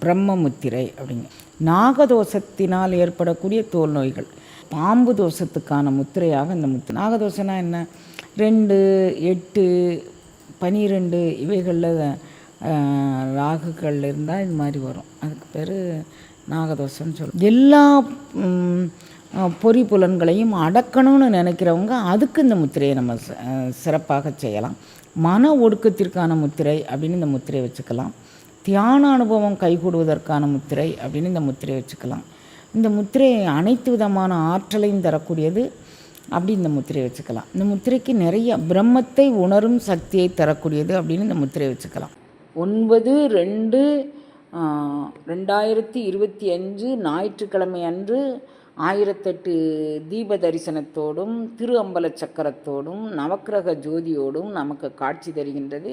பிரம்ம முத்திரை அப்படிங்க நாகதோஷத்தினால் ஏற்படக்கூடிய தோல் நோய்கள். பாம்பு தோஷத்துக்கான முத்திரையாக இந்த முத்திரை. நாகதோஷம்னா என்ன? ரெண்டு எட்டு பனிரெண்டு இவைகளில் ராகுகள் இருந்தால் இது மாதிரி வரும். அதுக்கு பேர் நாகதோஷம்னு சொல்லுவோம் எல்லா பொறி புலன்களையும் அடக்கணும்னு நினைக்கிறவங்க அதுக்கு இந்த முத்திரையை நம்ம ச- சிறப்பாக செய்யலாம். மன ஒடுக்கத்திற்கான முத்திரை அப்படின்னு இந்த முத்திரையை வச்சுக்கலாம். தியான அனுபவம் கைகூடுவதற்கான முத்திரை அப்படின்னு இந்த முத்திரையை வச்சுக்கலாம். இந்த முத்திரை அனைத்து விதமான ஆற்றலையும் தரக்கூடியது அப்படி இந்த முத்திரையை வச்சுக்கலாம். இந்த முத்திரைக்கு நிறைய பிரம்மத்தை உணரும் சக்தியை தரக்கூடியது அப்படின்னு இந்த முத்திரையை வச்சுக்கலாம். ஒன்பது ரெண்டு ரெண்டாயிரத்தி இருபத்தி அஞ்சு ஞாயிற்றுக்கிழமை அன்று ஆயிரத்தெட்டு தீப தரிசனத்தோடும் திரு அம்பல சக்கரத்தோடும் நவக்கிரக ஜோதியோடும் நமக்கு காட்சி தருகின்றது.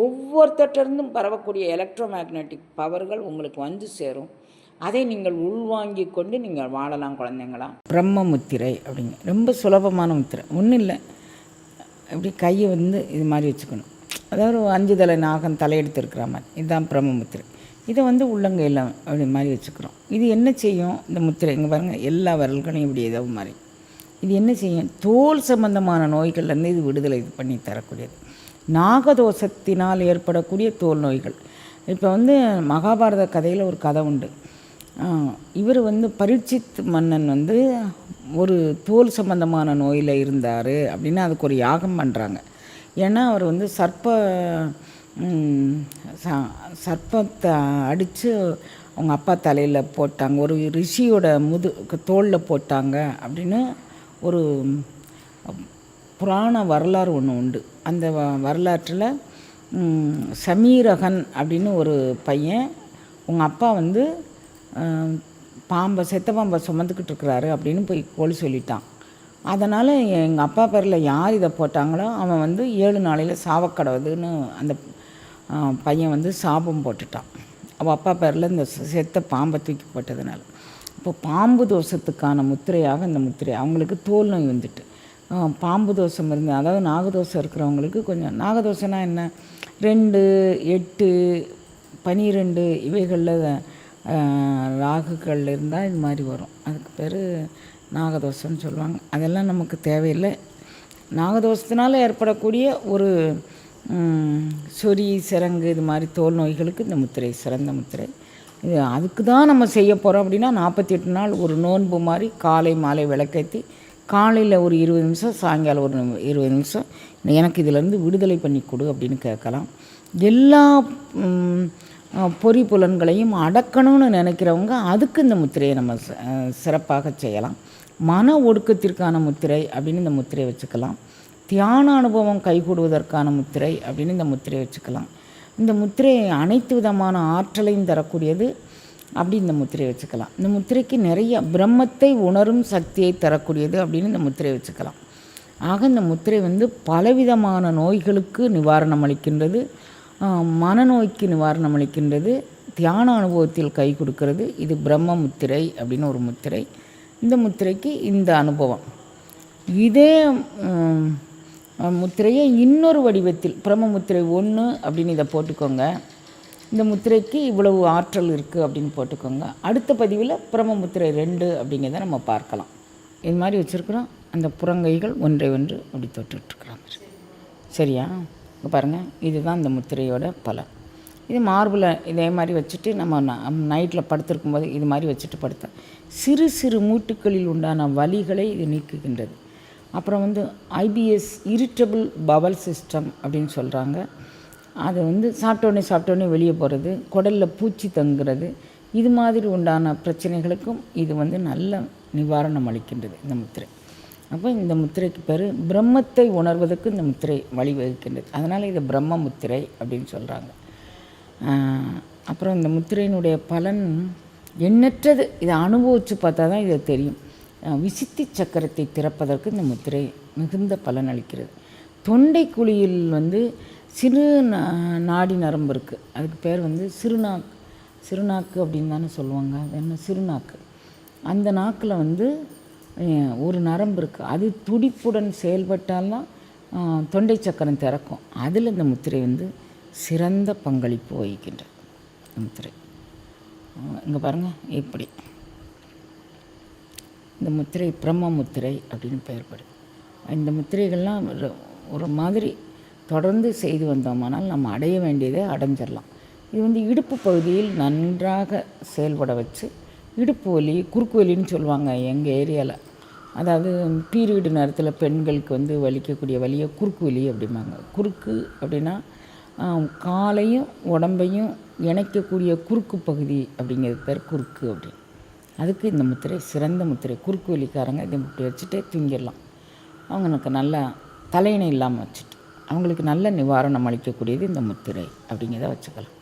ஒவ்வொருத்தட்டிருந்தும் பரவக்கூடிய எலக்ட்ரோ மேக்னெட்டிக் பவர்கள் உங்களுக்கு வந்து சேரும். அதை நீங்கள் உள்வாங்கி கொண்டு நீங்கள் வாழலாம் குழந்தைங்களா? பிரம்ம முத்திரை அப்படிங்க ரொம்ப சுலபமான முத்திரை. ஒன்றும் இல்லை. இப்படி கையை வந்து இது மாதிரி வச்சுக்கணும். அதாவது ஒரு அஞ்சு தலை நாகம் தலையெடுத்து இருக்கிற மாதிரி. இதுதான் பிரம்ம முத்திரை இதை வந்து உள்ளங்கையில் அப்படி மாதிரி வச்சுக்கிறோம். இது என்ன செய்யும்? இந்த முத்திரை. இங்கே பாருங்கள் எல்லா விரல்களையும் இப்படி ஏதோ மாதிரி. இது என்ன செய்யும்? தோல் சம்பந்தமான நோய்கள்லேருந்து இது விடுதலை இது பண்ணி தரக்கூடியது. நாகதோஷத்தினால் ஏற்படக்கூடிய தோல் நோய்கள் இப்போ வந்து மகாபாரத கதையில் ஒரு கதை உண்டு. இவர் வந்து பரீட்சித் மன்னன் வந்து ஒரு தோல் சம்பந்தமான நோயில் இருந்தார் அப்படின்னு அதுக்கு ஒரு யாகம் பண்ணுறாங்க ஏன்னா அவர் வந்து சர்ப்ப ச- சர்ப்பத்தை அடித்து அவங்க அப்பா தலையில் போட்டாங்க. ஒரு ரிஷியோட முது தோளில் போட்டாங்க அப்படின்னு ஒரு புராண வரலாறு ஒன்று உண்டு. அந்த வ- வரலாற்றில் சமீரகன் அப்படின்னு ஒரு பையன் உங்கள் அப்பா வந்து பாம்பை செத்த பாம்பை சுமந்துக்கிட்டு இருக்கிறாரு அப்படின்னு போய் கோழி சொல்லிட்டான். அதனால் எங்கள் அப்பா பேரில் யார் இதை போட்டாங்களோ அவன் வந்து ஏழு நாளையில் சாவக்கடவுதுன்னு அந்த பையன் வந்து சாபம் போட்டுட்டான். அவள் அப்பா பேரில் இந்த செத்த பாம்பை தூக்கி போட்டதுனால. இப்போ பாம்பு தோஷத்துக்கான முத்திரையாக இந்த முத்திரை அவங்களுக்கு தோல் நோய் வந்துட்டு. பாம்பு தோஷம் இருந்து அதாவது நாகதோஷம் இருக்கிறவங்களுக்கு கொஞ்சம் நாகதோஷம்னா என்ன? ரெண்டு எட்டு பனிரெண்டு இவைகளில் ராகுகள் இருந்தால் இது மாதிரி வரும். அதுக்கு பேர் நாகதோஷம்னு சொல்லுவாங்க. அதெல்லாம் நமக்கு தேவையில்லை. நாகதோஷத்தினால் ஏற்படக்கூடிய ஒரு சொறி சிரங்கு இது மாதிரி தோல் நோய்களுக்கு இந்த முத்திரை சிறந்த முத்திரை. இது அதுக்கு தான் நம்ம செய்ய போகிறோம் அப்படின்னா நாற்பத்தி எட்டு நாள் ஒரு நோன்பு மாதிரி காலை மாலை விளக்கேற்றி காலையில் ஒரு இருபது நிமிஷம் சாயங்காலம் ஒரு இருபது நிமிஷம். எனக்கு இதிலேருந்து விடுதலை பண்ணி கொடு அப்படின்னு கேட்கலாம். எல்லா பொறி புலன்களையும் அடக்கணும்னு நினைக்கிறவங்க அதுக்கு இந்த முத்திரையை நம்ம ச- சிறப்பாக செய்யலாம். மன ஒடுக்கத்திற்கான முத்திரை அப்படின்னு இந்த முத்திரையை வச்சுக்கலாம். தியான அனுபவம் கைகூடுவதற்கான முத்திரை அப்படின்னு இந்த முத்திரையை வச்சுக்கலாம். இந்த முத்திரை அனைத்து விதமான ஆற்றலையும் தரக்கூடியது அப்படி இந்த முத்திரையை வச்சுக்கலாம். இந்த முத்திரைக்கு நிறைய பிரம்மத்தை உணரும் சக்தியை தரக்கூடியது அப்படின்னு இந்த முத்திரையை வச்சுக்கலாம். ஆக இந்த முத்திரை வந்து பலவிதமான நோய்களுக்கு நிவாரணம் அளிக்கின்றது. மனநோய்க்கு நிவாரணம் அளிக்கின்றது. தியான அனுபவத்தில் கை கொடுக்கிறது. இது பிரம்ம முத்திரை அப்படின்னு ஒரு முத்திரை. இந்த முத்திரைக்கு இந்த அனுபவம். இதே முத்திரையை இன்னொரு வடிவத்தில் பிரம்ம முத்திரை ஒன்று அப்படின்னு இதை போட்டுக்கோங்க. இந்த முத்திரைக்கு இவ்வளவு ஆற்றல் இருக்குது அப்படின்னு போட்டுக்கோங்க. அடுத்த பதிவில் பிரம்ம முத்திரை ரெண்டு அப்படிங்கிறத நம்ம பார்க்கலாம். இது மாதிரி வச்சுருக்குறோம். அந்த புறங்கைகள் ஒன்றை ஒன்று அப்படி தொட்டுட்ருக்குறாங்க சரியா? இங்கே பாருங்கள் இதுதான் இந்த முத்திரையோட பலன். இது மார்பில் இதே மாதிரி வச்சுட்டு நம்ம நைட்டில் படுத்திருக்கும்போது இது மாதிரி வச்சுட்டு படுத்தோம் சிறு சிறு மூட்டுக்களில் உண்டான வலிகளை இது நீக்குகின்றது. அப்புறம் வந்து ஐபிஎஸ் இரிட்டபிள் பவல் சிஸ்டம் அப்படின்னு சொல்கிறாங்க அது வந்து சாப்பிட்டோன்னே சாப்பிட்டோன்னே வெளியே போகிறது குடலில் பூச்சி தங்குறது இது மாதிரி உண்டான பிரச்சனைகளுக்கும் இது வந்து நல்ல நிவாரணம் அளிக்கின்றது இந்த முத்திரை. அப்போ இந்த முத்திரைக்கு பேர் பிரம்மத்தை உணர்வதற்கு இந்த முத்திரை வழிவகுக்கின்றது. அதனால் இது பிரம்ம முத்திரை அப்படின்னு சொல்கிறாங்க அப்புறம் இந்த முத்திரையினுடைய பலன் எண்ணற்றது. இதை அனுபவித்து பார்த்தா தான் இது தெரியும். விசித்தி சக்கரத்தை திறப்பதற்கு இந்த முத்திரை மிகுந்த பலன் அளிக்கிறது. தொண்டை குழியில் வந்து சிறு நாடி நரம்பு இருக்குது அதுக்கு பேர் வந்து சிறுநாக்கு சிறுநாக்கு அப்படின்னு தானே சொல்லுவாங்க. அது என்ன? சிறுநாக்கு. அந்த நாக்கில் வந்து ஒரு நரம்பு இருக்குது அது துடிப்புடன் செயல்பட்டால்தான் தொண்டை சக்கரம் திறக்கும். அதில் இந்த முத்திரை வந்து சிறந்த பங்களிப்பு வகிக்கின்றது முத்திரை. இங்கே பாருங்கள் இப்படி. இந்த முத்திரை பிரம்ம முத்திரை அப்படின்னு பெயர்படுது. இந்த முத்திரைகள்லாம் ஒரு- ஒரு மாதிரி தொடர்ந்து செய்து வந்தோமானால் நம்ம அடைய வேண்டியதை அடைஞ்சிடலாம். இது வந்து இடுப்பு பகுதியில் நன்றாக செயல்பட வச்சு இடுப்பு வலி குறுக்கு வலின்னு சொல்லுவாங்க எங்கள் ஏரியாவில் அதாவது பீரியடு நேரத்தில் பெண்களுக்கு வந்து வலிக்கக்கூடிய வலியை குறுக்கு வலி அப்படிம்பாங்க. குறுக்கு அப்படின்னா காலையும் உடம்பையும் இணைக்கக்கூடிய குறுக்கு பகுதி அப்படிங்கிறது பேர் குறுக்கு அப்படின்னு. அதுக்கு இந்த முத்திரை சிறந்த முத்திரை. குறுக்கு வலிக்காரங்க இதை இப்படி வச்சுட்டே தூங்கிடலாம். அவங்களுக்கு நல்லா தலையினை இல்லாமல் வச்சுட்டு அவங்களுக்கு நல்ல நிவாரணம் அளிக்கக்கூடியது இந்த முத்திரை அப்படிங்கிறத வச்சுக்கலாம்.